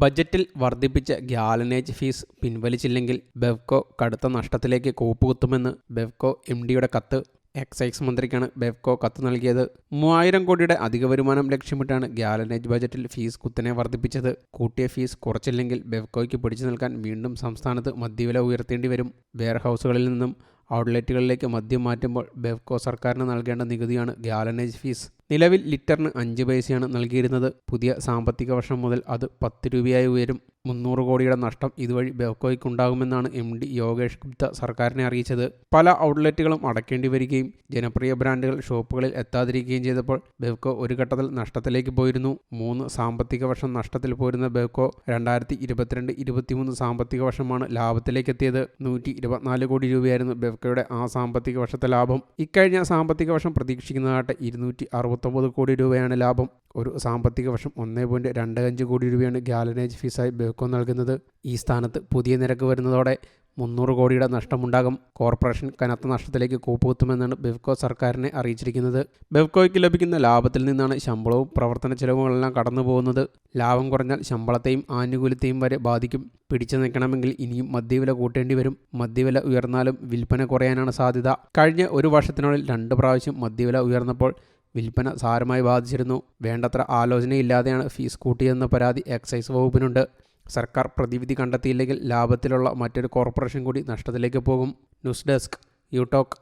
ബജറ്റിൽ വർദ്ധിപ്പിച്ച ഗ്യാലനേജ് ഫീസ് പിൻവലിച്ചില്ലെങ്കിൽ ബെവ്കോ കടുത്ത നഷ്ടത്തിലേക്ക് കൂപ്പുകുത്തുമെന്ന് ബെവ്കോ എം ഡിയുടെ കത്ത്. എക്സൈസ് മന്ത്രിക്കാണ് ബെവ്കോ കത്ത് നൽകിയത്. മൂവായിരം കോടിയുടെ അധിക വരുമാനം ലക്ഷ്യമിട്ടാണ് ഗ്യാലനേജ് ബജറ്റിൽ ഫീസ് കുത്തനെ വർദ്ധിപ്പിച്ചത്. കൂട്ടിയ ഫീസ് കുറച്ചില്ലെങ്കിൽ ബെവ്കോയ്ക്ക് പിടിച്ചു നിൽക്കാൻ വീണ്ടും സംസ്ഥാനത്ത് മദ്യവില ഉയർത്തേണ്ടി വരും. വെയർഹൌസുകളിൽ നിന്നും ഔട്ട്ലെറ്റുകളിലേക്ക് മദ്യം മാറ്റുമ്പോൾ ബെവ്കോ സർക്കാരിന് നൽകേണ്ട നികുതിയാണ് ഗ്യാലനേജ് ഫീസ്. നിലവിൽ ലിറ്ററിന് അഞ്ച് പൈസയാണ് നൽകിയിരുന്നത്. പുതിയ സാമ്പത്തിക വർഷം മുതൽ അത് പത്ത് രൂപയായി ഉയരും. മുന്നൂറ് കോടിയുടെ നഷ്ടം ഇതുവഴി ബെവ്കോയ്ക്കുണ്ടാകുമെന്നാണ് എം ഡി യോഗേഷ് ഗുപ്ത സർക്കാരിനെ അറിയിച്ചത്. പല ഔട്ട്ലെറ്റുകളും അടയ്ക്കേണ്ടി വരികയും ജനപ്രിയ ബ്രാൻഡുകൾ ഷോപ്പുകളിൽ എത്താതിരിക്കുകയും ചെയ്തപ്പോൾ ബെവ്കോ ഒരു ഘട്ടത്തിൽ നഷ്ടത്തിലേക്ക് പോയിരുന്നു. മൂന്ന് സാമ്പത്തിക വർഷം നഷ്ടത്തിൽ പോരുന്ന ബെവ്കോ രണ്ടായിരത്തി ഇരുപത്തിരണ്ട് ഇരുപത്തിമൂന്ന് സാമ്പത്തിക വർഷമാണ് ലാഭത്തിലേക്ക് എത്തിയത് നൂറ്റി ഇരുപത്തിനാല് കോടി രൂപയായിരുന്നു ബെവ്കോയുടെ ആ സാമ്പത്തിക വർഷത്തെ ലാഭം. ഇക്കഴിഞ്ഞ സാമ്പത്തിക വർഷം പ്രതീക്ഷിക്കുന്നതായിട്ട് ഇരുന്നൂറ്റി അറുപത്തൊമ്പത് കോടി രൂപയാണ് ലാഭം. ഒരു സാമ്പത്തിക വർഷം ഒന്നേ പോയിന്റ് രണ്ട് അഞ്ച് കോടി രൂപയാണ് ഗ്യാലനേജ് ഫീസായി ബെവ്കോ നൽകുന്നത്. ഈ സ്ഥാനത്ത് പുതിയ നിരക്ക് വരുന്നതോടെ മുന്നൂറ് കോടിയുടെ നഷ്ടമുണ്ടാകും. കോർപ്പറേഷൻ കനത്ത നഷ്ടത്തിലേക്ക് കൂപ്പുകുത്തുമെന്നാണ് ബെവ്കോ സർക്കാരിനെ അറിയിച്ചിരിക്കുന്നത്. ബെവ്കോയ്ക്ക് ലഭിക്കുന്ന ലാഭത്തിൽ നിന്നാണ് ശമ്പളവും പ്രവർത്തന ചെലവുകളെല്ലാം കടന്നു പോകുന്നത് ലാഭം കുറഞ്ഞാൽ ശമ്പളത്തെയും ആനുകൂല്യത്തെയും വരെ ബാധിക്കും. പിടിച്ചു നിൽക്കണമെങ്കിൽ ഇനിയും മദ്യവില കൂട്ടേണ്ടി വരും. മദ്യവില ഉയർന്നാലും വിൽപ്പന കുറയാനാണ് സാധ്യത. കഴിഞ്ഞ ഒരു വർഷത്തിനുള്ളിൽ രണ്ട് പ്രാവശ്യം മദ്യവില ഉയർന്നപ്പോൾ വിൽപ്പന സാരമായി ബാധിച്ചിരുന്നു. വേണ്ടത്ര ആലോചനയില്ലാതെയാണ് ഫീസ് കൂട്ടിയതെന്ന പരാതി എക്സൈസ് വകുപ്പിനുണ്ട്. സർക്കാർ പ്രതിവിധി കണ്ടെത്തിയില്ലെങ്കിൽ ലാഭത്തിലുള്ള മറ്റൊരു കോർപ്പറേഷൻ കൂടി നഷ്ടത്തിലേക്ക് പോകും. News desk യൂടോക്ക്